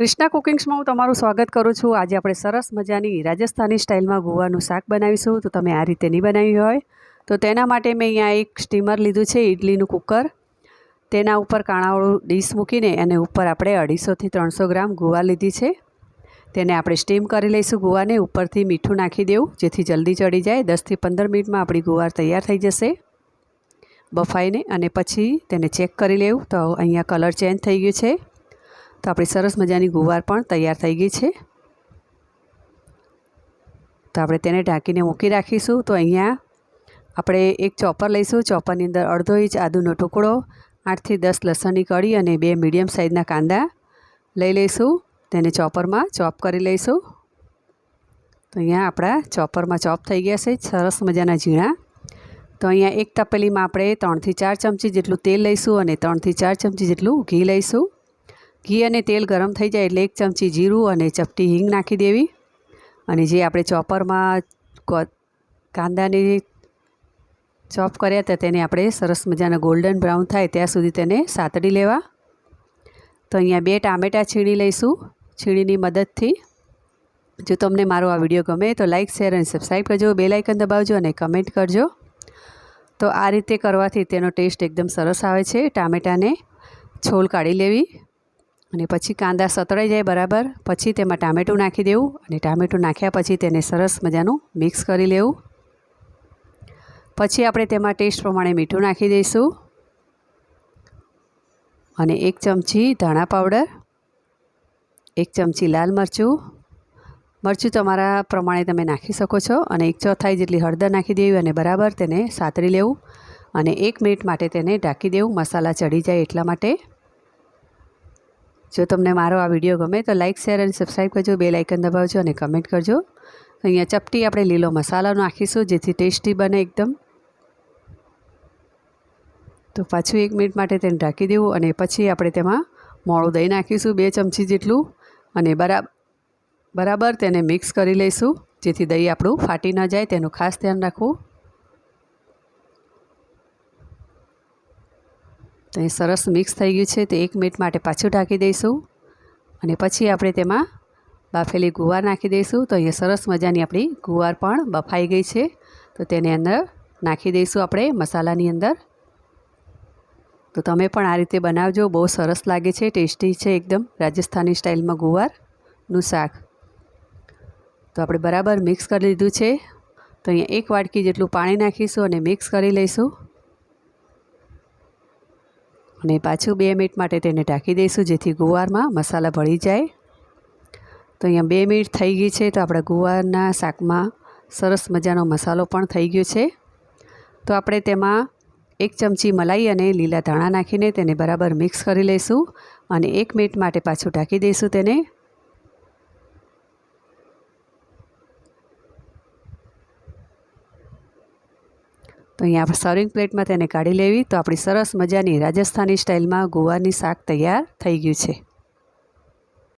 કૃષ્ણા કુકિંગ્સમાં હું તમારું સ્વાગત કરું છું. આજે આપણે સરસ મજાની રાજસ્થાની સ્ટાઇલમાં ગુવાનું શાક બનાવીશું. તો તમે આ રીતે નહીં બનાવ્યું હોય તો તેના માટે મેં અહીંયા એક સ્ટીમર લીધું છે ઇડલીનું કુકર. તેના ઉપર કાણાવાળું ડીશ મૂકીને અને ઉપર આપણે અઢીસોથી ત્રણસો ગ્રામ ગુવા લીધી છે. તેને આપણે સ્ટીમ કરી લઈશું ગુવાને. ઉપરથી મીઠું નાખી દેવું, જેથી જલ્દી ચડી જાય. દસથી પંદર મિનિટમાં આપણી ગુવાર તૈયાર થઈ જશે. બફાઈને અને પછી તેને ચેક કરી લેવું. તો અહીંયા કલર ચેન્જ થઈ ગયું છે. તો આપણી સરસ મજાની ગુવાર પણ તૈયાર થઈ ગઈ છે. તો આપણે તેને ઢાંકીને મૂકી રાખીશું. તો અહીંયા આપણે એક ચોપર લઈશું. ચોપરની અંદર અડધો ઇંચ આદુનો ટુકડો, આઠથી દસ લસણની કળી અને બે મીડિયમ સાઇઝના કાંદા લઈ લઈશું. તેને ચોપરમાં ચોપ કરી લઈશું. તો અહીંયા આપણા ચોપરમાં ચોપ થઈ ગયા છે. સરસ મજાના ઝીણા. તો અહીંયા એક તપેલીમાં આપણે ત્રણથી ચાર ચમચી જેટલું તેલ લઈશું અને ત્રણથી ચાર ચમચી જેટલું ઘી લઈશું. ઘી અને તેલ ગરમ થઈ જાય એટલે એક ચમચી જીરું અને ચપટી હિંગ નાખી દેવી. અને જે આપણે ચોપરમાં કાંદાને ચોપ કર્યા હતા તેને આપણે સરસ મજાના ગોલ્ડન બ્રાઉન થાય ત્યાં સુધી તેને સાતડી લેવા. તો અહીંયા બે ટામેટાં છીણી લઈશું છીણીની મદદથી. જો તમને મારો આ વીડિયો ગમે તો લાઇક શેર અને સબસ્ક્રાઈબ કરજો. બે લાઇકન દબાવજો અને કમેન્ટ કરજો. તો આ રીતે કરવાથી તેનો ટેસ્ટ એકદમ સરસ આવે છે. ટામેટાને છોલ કાઢી લેવી. અને પછી કાંદા સતળાઈ જાય બરાબર, પછી તેમાં ટામેટું નાખી દેવું અને ટામેટું નાખ્યા પછી તેને સરસ મજાનું મિક્સ કરી લેવું. પછી આપણે તેમાં ટેસ્ટ પ્રમાણે મીઠું નાખી દઈશું. અને એક ચમચી ધાણા પાવડર, એક ચમચી લાલ મરચું. મરચું તમારા પ્રમાણે તમે નાખી શકો છો અને એક ચોથાઈ જેટલી હળદર નાખી દેવી અને બરાબર તેને સાતરી લેવું. અને એક મિનિટ માટે તેને ઢાંકી દેવું, મસાલા ચડી જાય એટલા માટે. જો તમને મારો આ વીડિયો ગમે તો લાઇક શેર અને સબસ્ક્રાઈબ કરજો, બે લાઇકન દબાવજો અને કમેન્ટ કરજો. અહીંયા ચપટી આપણે લીલો મસાલો નાખીશું, જેથી ટેસ્ટી બને એકદમ. તો પાછું એક મિનિટ માટે તેને ઢાંકી દેવું અને પછી આપણે તેમાં મોળું દહીં નાખીશું, બે ચમચી જેટલું. અને બરાબર બરાબર તેને મિક્સ કરી લઈશું, જેથી દહીં આપણું ફાટી ન જાય, તેનું ખાસ ધ્યાન રાખવું. તો એ સરસ મિક્સ થઈ ગયું છે તો એક મિનિટ માટે પાછું ઢાંકી દઈશું. અને પછી આપણે તેમાં બાફેલી ગુવાર નાખી દઈશું. તો અહીંયા સરસ મજાની આપણી ગુવાર પણ બફાઈ ગઈ છે. તો તેની અંદર નાખી દઈશું આપણે મસાલાની અંદર. તો તમે પણ આ રીતે બનાવજો. બહુ સરસ લાગે છે. ટેસ્ટી છે એકદમ રાજસ્થાની સ્ટાઇલમાં ગુવારનું શાક. તો આપણે બરાબર મિક્સ કરી લીધું છે. તો અહીંયા એક વાટકી જેટલું પાણી નાખીશું અને મિક્સ કરી લઈશું. અને પાછું બે મિનિટ માટે તેને ઢાંકી દઈશું, જેથી ગુવારમાં મસાલા ભળી જાય. તો અહીંયા બે મિનિટ થઈ ગઈ છે, તો આપણા ગુવારના શાકમાં સરસ મજાનો મસાલો પણ થઈ ગયો છે. તો આપણે તેમાં એક ચમચી મલાઈ અને લીલા ધાણા નાખીને તેને બરાબર મિક્સ કરી લઈશું અને એક મિનિટ માટે પાછું ઢાંકી દઈશું તેને. તો અહીંયા આપણે સર્વિંગ પ્લેટમાં તેને કાઢી લેવી. તો આપણી સરસ મજાની રાજસ્થાની સ્ટાઇલમાં ગુવારની શાક તૈયાર થઈ ગયું છે.